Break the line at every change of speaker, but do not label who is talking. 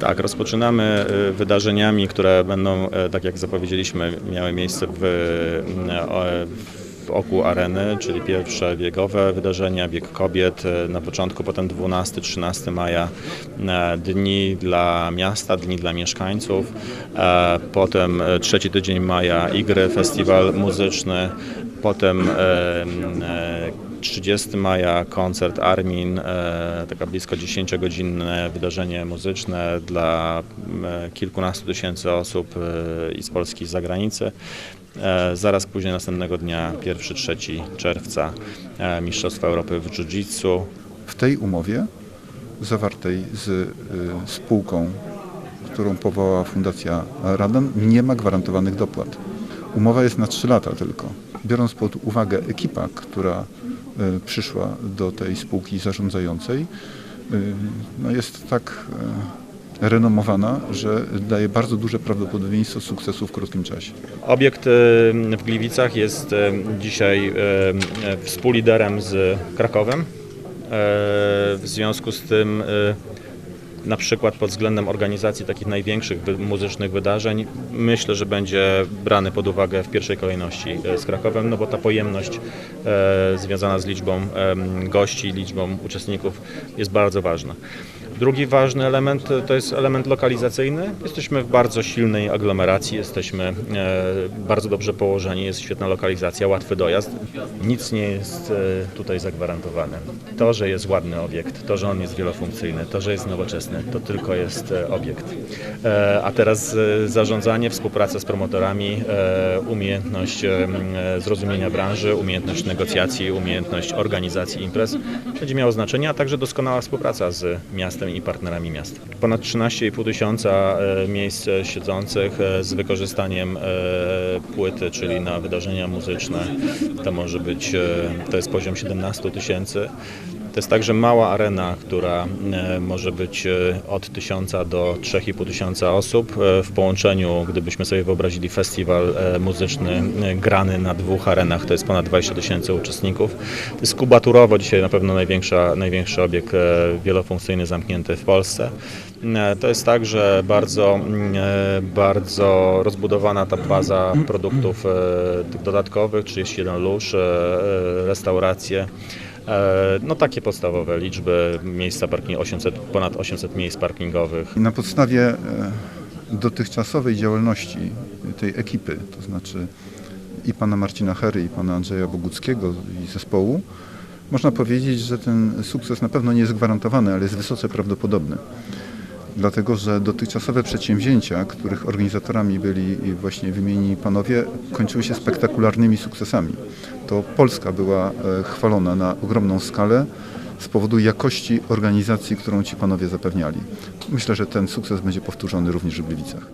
Tak, rozpoczynamy y, wydarzeniami, które będą, e, tak jak zapowiedzieliśmy, miały miejsce w, e, o- w oku areny, czyli pierwsze biegowe wydarzenia, bieg kobiet e, na początku, potem 12-13 maja e, dni dla miasta, dni dla mieszkańców, e, potem e, trzeci tydzień maja igry, festiwal muzyczny, potem e, e, 30 maja koncert Armin, e, taka blisko 10-godzinne wydarzenie muzyczne dla e, kilkunastu tysięcy osób e, i z Polski i z zagranicy. Zaraz później następnego dnia, 1-3 czerwca, Mistrzostwa Europy w Jiu-Jitsu.
W tej umowie zawartej z spółką, którą powołała Fundacja Radan, nie ma gwarantowanych dopłat. Umowa jest na 3 lata tylko. Biorąc pod uwagę ekipa, która przyszła do tej spółki zarządzającej, y, no jest tak y, renomowana, że daje bardzo duże prawdopodobieństwo sukcesu w krótkim czasie.
Obiekt e, w Gliwicach jest e, dzisiaj e, e, współliderem z Krakowem. E, W związku z tym e, na przykład pod względem organizacji takich największych muzycznych wydarzeń myślę, że będzie brany pod uwagę w pierwszej kolejności e, z Krakowem, no bo ta pojemność e, związana z liczbą gości, liczbą uczestników jest bardzo ważna. Drugi ważny element to jest element lokalizacyjny. Jesteśmy w bardzo silnej aglomeracji, jesteśmy e, bardzo dobrze położeni, jest świetna lokalizacja, łatwy dojazd. Nic nie jest e, tutaj zagwarantowane. To, że jest ładny obiekt, to, że on jest wielofunkcyjny, to, że jest nowoczesny, to tylko jest e, obiekt. A teraz zarządzanie, współpraca z promotorami, umiejętność zrozumienia branży, umiejętność negocjacji, umiejętność organizacji imprez będzie miało znaczenie, a także doskonała współpraca z miastem i partnerami miasta. Ponad 13,5 tysiąca e, miejsc e, siedzących e, z wykorzystaniem płyty, czyli na wydarzenia muzyczne. To może być, to jest poziom 17 tysięcy. To jest także mała arena, która e, może być e, od 1000 do 3500 tysiąca osób. E, W połączeniu, gdybyśmy sobie wyobrazili festiwal muzyczny grany na dwóch arenach, to jest ponad 20 tysięcy uczestników. To jest kubaturowo dzisiaj na pewno największa, największy obiekt wielofunkcyjny zamknięty w Polsce. To jest tak, że bardzo, mm, bardzo rozbudowana ta baza produktów dodatkowych, 31 lóż, restauracje. E, No takie podstawowe liczby, miejsca parking 800, ponad 800 miejsc parkingowych.
Na podstawie e, dotychczasowej działalności tej ekipy, to znaczy i pana Marcina Hery, i pana Andrzeja Boguckiego i zespołu, można powiedzieć, że ten sukces na pewno nie jest gwarantowany, ale jest wysoce prawdopodobny. Dlatego, że dotychczasowe przedsięwzięcia, których organizatorami byli właśnie wymienieni panowie, kończyły się spektakularnymi sukcesami. To Polska była e, chwalona na ogromną skalę z powodu jakości organizacji, którą ci panowie zapewniali. Myślę, że ten sukces będzie powtórzony również w Gliwicach.